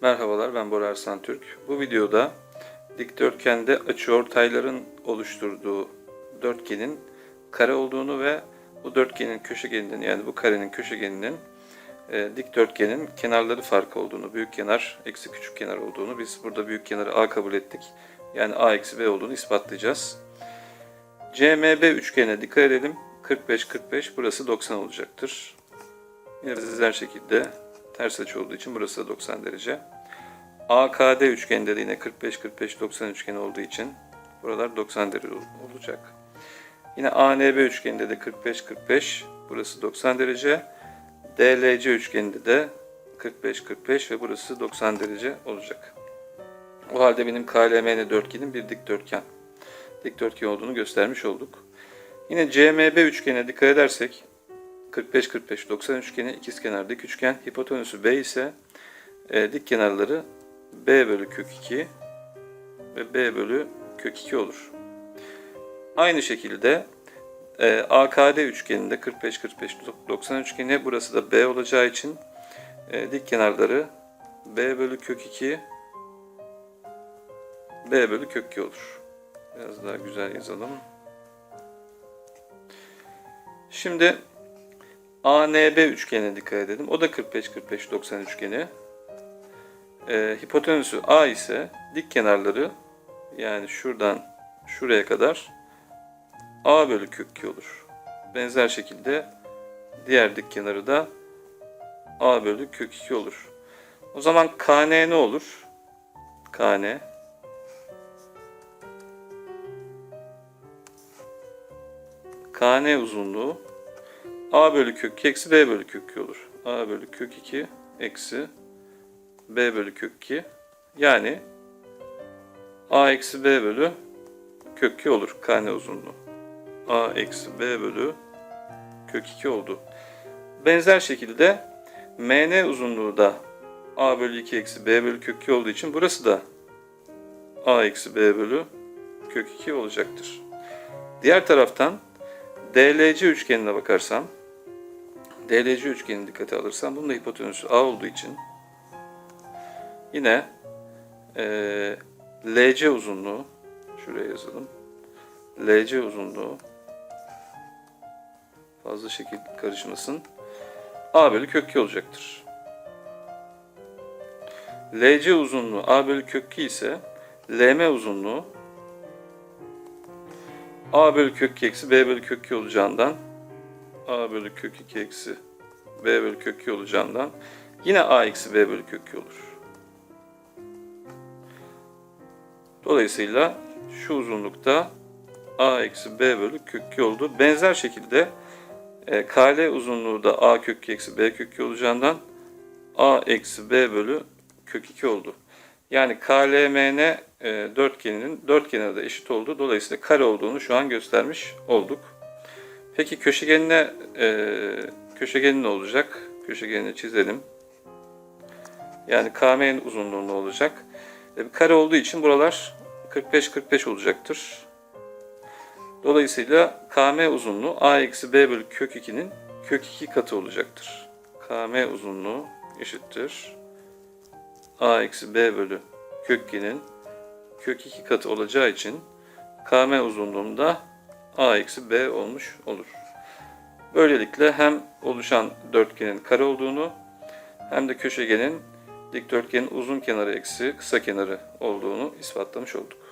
Merhabalar ben Bora Arslan Türk. Bu videoda dikdörtgende açıortayların oluşturduğu dörtgenin kare olduğunu ve bu dörtgenin köşegeninin yani bu karenin köşegeninin e, dikdörtgenin kenarları farkı olduğunu, büyük kenar eksi küçük kenar olduğunu biz burada büyük kenarı A kabul ettik. Yani A eksi B olduğunu ispatlayacağız. CMB üçgenine dikkat edelim. 45-45 burası 90 olacaktır. Yine benzer şekilde ters açı olduğu için burası da 90 derece. AKD üçgeninde de yine 45-45-90 üçgeni olduğu için buralar 90 derece olacak. Yine ANB üçgeninde de 45-45 burası 90 derece. DLC üçgeninde de 45-45 ve burası 90 derece olacak. O halde benim KLMN dörtgenim bir dikdörtgen. Dikdörtgen olduğunu göstermiş olduk. Yine CMB üçgenine dikkat edersek 45-45-90 üçgeni ikizkenar dik üçgen. Hipotenüsü B ise e, dik kenarları B bölü kök 2 ve B bölü kök 2 olur. Aynı şekilde e, AKD üçgeninde 45-45-90 üçgeni burası da B olacağı için e, dik kenarları B bölü kök 2 B bölü kök 2 olur. Biraz daha güzel yazalım. Şimdi ANB üçgenine dikkat edelim. O da 45-45-90 üçgeni. Ee, hipotenüsü A ise dik kenarları yani şuradan şuraya kadar A bölü kök 2 olur. Benzer şekilde diğer dik kenarı da A bölü kök 2 olur. O zaman KN ne olur? KN KN uzunluğu A bölü kök 2 eksi B bölü kök 2 olur. A bölü kök 2 eksi B bölü kök 2. Yani A eksi B bölü kök 2 olur kane uzunluğu. A eksi B bölü kök 2 oldu. Benzer şekilde MN uzunluğu da A bölü 2 eksi B bölü kök 2 olduğu için burası da A eksi B bölü kök 2 olacaktır. Diğer taraftan DLC üçgenine bakarsam DLC üçgenini dikkate alırsam bunun da hipotenüsü A olduğu için yine e, LC uzunluğu şuraya yazalım. LC uzunluğu fazla şekil karışmasın. A bölü kök 2 olacaktır. LC uzunluğu A bölü kök 2 ise LM uzunluğu A bölü kök 2 eksi B bölü kök 2 olacağından A bölü kök 2 eksi B bölü kök 2 olacağından yine A eksi B bölü kök 2 olur. Dolayısıyla şu uzunlukta A eksi B bölü kök 2 oldu. Benzer şekilde e, KL uzunluğu da A kök 2 eksi B kök 2 olacağından A eksi B bölü kök 2 oldu. Yani KLMN e, dörtgeninin dört kenarı da eşit oldu. Dolayısıyla kare olduğunu şu an göstermiş olduk. Peki köşegenine e, köşegeni ne olacak? Köşegenini çizelim. Yani KM'nin uzunluğu ne olacak? E, bir kare olduğu için buralar 45-45 olacaktır. Dolayısıyla KM uzunluğu A eksi B bölü kök 2'nin kök 2 katı olacaktır. KM uzunluğu eşittir. A eksi B bölü kök 2'nin kök 2 katı olacağı için KM uzunluğunda A eksi B olmuş olur. Böylelikle hem oluşan dörtgenin kare olduğunu hem de köşegenin dikdörtgenin uzun kenarı eksi kısa kenarı olduğunu ispatlamış olduk.